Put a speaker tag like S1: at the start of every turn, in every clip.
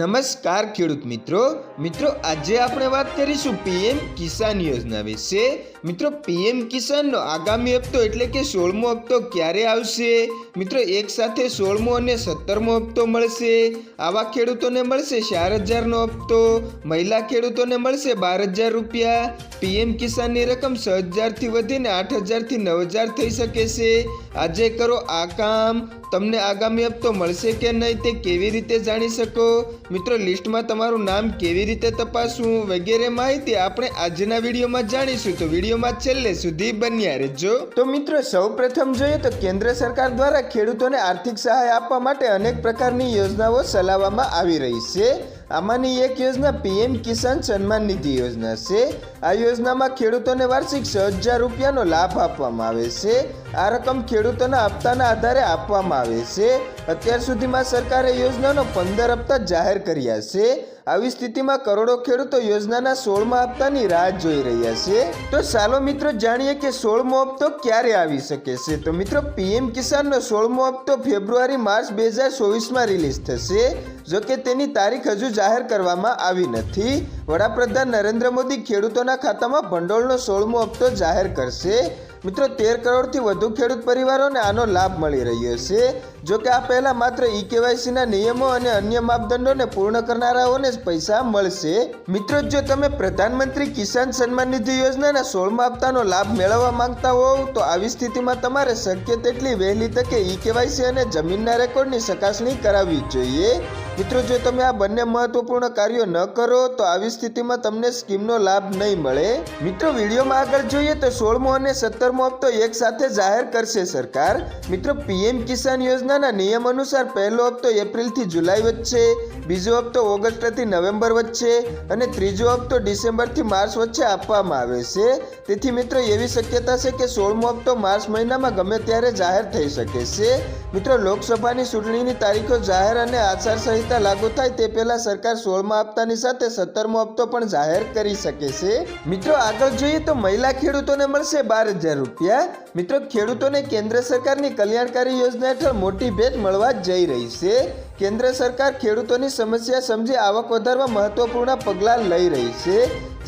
S1: નમસ્કાર ખેડૂત મિત્રો. મિત્રો આજે આપણે વાત કરીશું પીએમ કિસાન યોજના વિશે. મિત્રો, પીએમ કિસાનનો આગામી હપ્તો એટલે કે સોળમો હપ્તો ક્યારે આવશે? મિત્રો, એક સાથે સોળમો અને સત્તરમો હપ્તો મળશે. આવા ખેડૂતોને મળશે ચાર હજારનો હપ્તો. મહિલા ખેડૂતોને મળશે બાર હજાર રૂપિયા. પીએમ કિસાનની રકમ છ હજારથી વધીને આઠ હજારથી નવ હજાર થઈ શકે છે. આજે કરો આ કામ. તમને આગામી હપ્તો મળશે કે નહીં તે કેવી રીતે જાણી શકો? મિત્રો, લિસ્ટમાં તમારું નામ કેવી રીતે તપાસવું વગેરે માહિતી આપણે આજના વિડીયોમાં જાણીશું. તો વિડીયોમાં છેલ્લે સુધી બન્યા રહેજો. તો મિત્રો સૌ પ્રથમ જોઈએ તો કેન્દ્ર સરકાર દ્વારા ખેડૂતોને આર્થિક સહાય આપવા માટે અનેક પ્રકારની યોજનાઓ ચલાવવામાં આવી રહી છે. આમાંની એક યોજના પીએમ કિસાન સન્માન નિધિ યોજના છે, આ યોજનામાં ખેડૂતોને વાર્ષિક છ હજાર રૂપિયાનો લાભ આપવામાં આવે છે. આ રકમ ખેડૂતોના હપ્તાના આધારે આપવામાં આવે છે. અત્યાર સુધીમાં સરકારે યોજનાનો પંદર હપ્તા જાહેર કર્યા છે. આવી સ્થિતિમાં કરોડો ખેડૂતો યોજનાના સોળમા હપ્તાની રાહ જોઈ રહ્યા છે. તો ચાલો મિત્રો જાણીએ કે સોળમો હપ્તો ક્યારે આવી શકે છે. તો મિત્રો પીએમ કિસાનનો સોળમો હપ્તો ફેબ્રુઆરી, માર્ચ બે હજાર ચોવીસમાં રિલીઝ થશે. જો કે તેની તારીખ હજુ જાહેર કરવામાં આવી નથી. વડાપ્રધાન નરેન્દ્ર મોદી ખેડૂતોના ખાતામાં ભંડોળનો સોળમો હપ્તો જાહેર કરશે. મિત્રો, તેર કરોડથી વધુ ખેડૂત પરિવારોને આનો લાભ મળી રહ્યો છે. જો કે આ પહેલાં માત્ર ઈ કેવાયસીના નિયમો અને અન્ય માપદંડોને પૂર્ણ કરનારાઓને જ પૈસા મળશે. મિત્રો, જો તમે પ્રધાનમંત્રી કિસાન સન્માન નિધિ યોજનાના સોળમા હપ્તાનો લાભ મેળવવા માંગતા હોવ, તો આવી સ્થિતિમાં તમારે શક્ય તેટલી વહેલી તકે ઈ કેવાયસી અને જમીનના રેકોર્ડની ચકાસણી કરાવવી જોઈએ. મિત્રો, જો તમે આ બંને મહત્વપૂર્ણ કાર્યો ન કરો, તો આવી સ્થિતિમાં તમને સ્કીમનો લાભ નહીં મળે. મિત્રો, વિડીયોમાં આગળ જોઈએ તો સોળમો અને હપ્તો એક સાથે જાહેર કરશે સરકાર. મિત્રો, પીએમ કિસાન યોજનાના નિયમ અનુસાર પહેલો હપ્તો એપ્રિલથી જુલાઈ વચ્ચે, બીજો હપ્તો ઓગસ્ટથી નવેમ્બર વચ્ચે અને ત્રીજો હપ્તો ડિસેમ્બરથી માર્ચ વચ્ચે આપવામાં આવે છે. તેથી મિત્રો, એવી શક્યતા છે કે સોળમો હપ્તો માર્ચ મહિનામાં ગમે ત્યારે જાહેર થઈ શકે છે. મિત્રો, લોકસભાની ચૂંટણીની તારીખો જાહેર અને આચારસંહિતા લાગુ થાય તે પહેલાં સરકાર સોળમા હપ્તાની સાથે સત્તરમો હપ્તો પણ જાહેર કરી શકે છે. મિત્રો, આગળ જોઈએ તો મહિલા ખેડૂતોને મળશે બાર હજાર રૂપિયા. મિત્રો, ખેડૂતોને કેન્દ્ર સરકારની કલ્યાણકારી યોજના હેઠળ મોટી ભેટ મળવા જઈ રહી છે. કેન્દ્ર સરકાર ખેડૂતોની સમસ્યા સમજી આવક વધારવા મહત્વપૂર્ણ પગલાં લઈ રહી છે.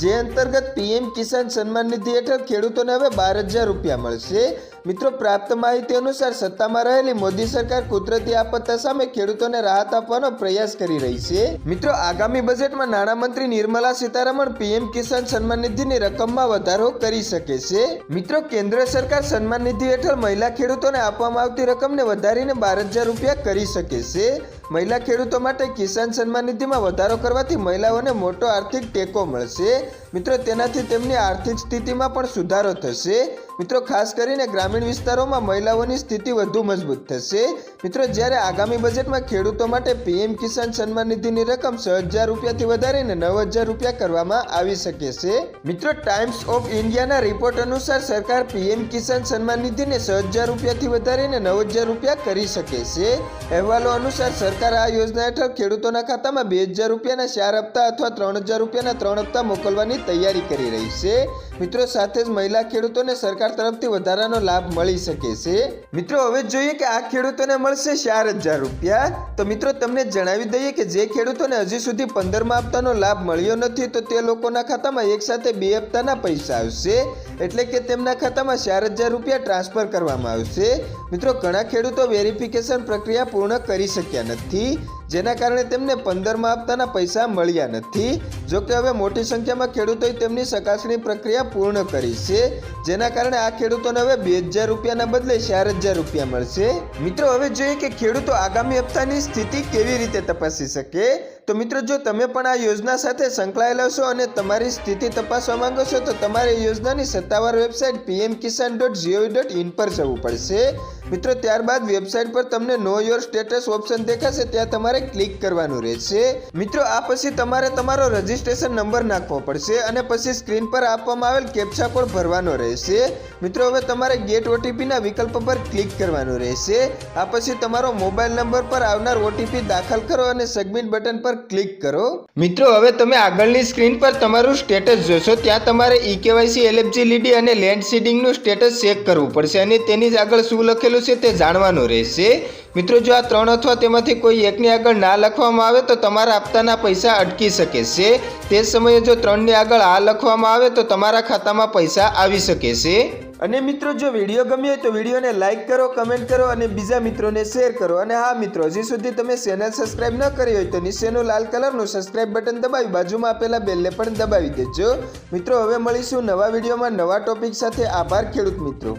S1: જે અંતર્ગત પીએમ કિસાન સન્માન નિધિ હેઠળ ખેડૂતોને હવે બાર હજાર રૂપિયા મળશે. મિત્રો, પ્રાપ્ત માહિતી અનુસાર સત્તામાં રહેલી મોદી સરકાર કુદરતી આપત્તા સામે ખેડૂતોને રાહત આપવાનો પ્રયાસ કરી રહી છે. મિત્રો, આગામી બજેટમાં નાણામંત્રી નિર્મલા સીતારમણ પીએમ કિસાન સન્માન નિધિની રકમમાં વધારો કરી શકે છે. મિત્રો, કેન્દ્ર સરકાર સન્માન નિધિ હેઠળ મહિલા ખેડૂતોને આપવામાં આવતી રકમને વધારીને બાર હજાર રૂપિયા કરી શકે છે. મહિલા ખેડૂતો માટે કિસાન સન્માન નિધિમાં વધારો કરવાથી મહિલાઓને મોટો આર્થિક ટેકો મળશે. મિત્રો, તેનાથી તેમની આર્થિક સ્થિતિમાં પણ સુધારો થશે. મિત્રો, ખાસ કરીને ગ્રામીણ વિસ્તારોમાં મહિલાઓની સ્થિતિ વધુ મજબૂત થશે. મિત્રો, જ્યારે આગામી બજેટમાં ખેડૂતો માટે પીએમ કિસાન સન્માન નિધિની રકમ છ હજાર રૂપિયાથી વધારીને નવ હજાર રૂપિયા કરવામાં આવી શકે છે. મિત્રો ટાઈમ્સ ઓફ ઇન્ડિયાના રિપોર્ટ અનુસાર સરકાર પીએમ કિસાન સન્માન નિધિને છ હજાર રૂપિયાથી વધારીને નવ હજાર રૂપિયા કરી શકે છે. અહેવાલો અનુસાર સરકાર આ યોજના હેઠળ ખેડૂતોના ખાતામાં બે હજાર રૂપિયાના ચાર હપ્તા અથવા ત્રણ હજાર રૂપિયાના ત્રણ હપ્તા મોકલવાની તૈયારી કરી રહી છે. મિત્રો, સાથે જ મહિલા ખેડૂતોને સરકાર તરફથી વધારાનો લાભ મળી શકે છે. મિત્રો, હવે જોઈએ કે આ ખેડૂતોને મળશે ચાર હજાર રૂપિયા. તો મિત્રો, તમને જણાવી દઈએ કે જે ખેડૂતોને હજી સુધી પંદરમાં હપ્તાનો લાભ મળ્યો નથી, તો તે લોકોના ખાતામાં એક સાથે બે હપ્તાના પૈસા આવશે. એટલે કે તેમના ખાતામાં ચાર હજાર રૂપિયા ટ્રાન્સફર કરવામાં આવશે. મિત્રો, ઘણા ખેડૂતો વેરિફિકેશન પ્રક્રિયા પૂર્ણ કરી શક્યા નથી. 第。જેના કારણે તેમને પંદરમાં હપ્તાના પૈસા મળ્યા નથી. જો કે હવે મોટી સંખ્યામાં ખેડૂતોએ તેમની ચકાસણી પ્રક્રિયા પૂર્ણ કરી છે. જેના કારણે આ ખેડૂતોને હવે બે હજાર રૂપિયાના બદલે ચાર હજાર રૂપિયા મળશે. મિત્રો, હવે જોઈએ કે ખેડૂતો આગામી હપ્તાની સ્થિતિ કેવી રીતે તપાસી શકે? તો મિત્રો, જો તમે પણ આ યોજના સાથે સંકળાયેલા છો અને તમારી સ્થિતિ તપાસવા માંગો છો, તો તમારે યોજનાની સત્તાવાર website PM Kisan dot G O V dot in પર જવું પડશે. મિત્રો, ત્યારબાદ વેબસાઇટ પર તમને નો યોર સ્ટેટસ ઓપ્શન દેખાશે. ત્યાં તમારે ક્લિક કરવાનું રહેશે. મિત્રો, આ પછી તમારે તમારો રજિસ્ટ્રેશન નંબર નાખવો પડશે અને પછી સ્ક્રીન પર આપવામાં આવેલ કેપ્ચા કોડ ભરવાનો રહેશે. મિત્રો, હવે તમારે ગેટ ઓટીપીના વિકલ્પ પર ક્લિક કરવાનું રહેશે. આ પછી તમારો મોબાઈલ નંબર પર આવનાર ઓટીપી દાખલ કરો અને સબમિટ બટન પર ક્લિક કરો. મિત્રો, હવે તમે આગળની સ્ક્રીન પર તમારું સ્ટેટસ જોશો. ત્યાં તમારે ઈ કેવાયસી એલિજિબિલિટી અને લેન્ડ સીડિંગનું સ્ટેટસ ચેક કરવું પડશે અને તેની આગળ શું લખેલું છે તે જાણવાનું રહેશે. મિત્રો, જો આ ત્રણ અથવા તેમાંથી કોઈ એકની આગળ ના લખવામાં આવે તો તમારા હપ્તાના પૈસા અટકી શકે છે. તે સમયે જો ત્રણની આગળ આ લખવામાં આવે તો તમારા ખાતામાં પૈસા આવી શકે છે. અને મિત્રો, જો વીડિયો ગમ્યો હોય તો વિડીયોને લાઇક કરો, કમેન્ટ કરો અને બીજા મિત્રોને શેર કરો. અને હા, મિત્રો, હજી સુધી તમે ચેનલ સબસ્ક્રાઇબ ન કરી હોય તો નીચેનું લાલ કલરનું સબસ્ક્રાઇબ બટન દબાવી, બાજુમાં આપેલા બેલને પણ દબાવી દેજો. મિત્રો, હવે મળીશું નવા વિડીયોમાં નવા ટોપિક સાથે. આભાર ખેડૂત મિત્રો.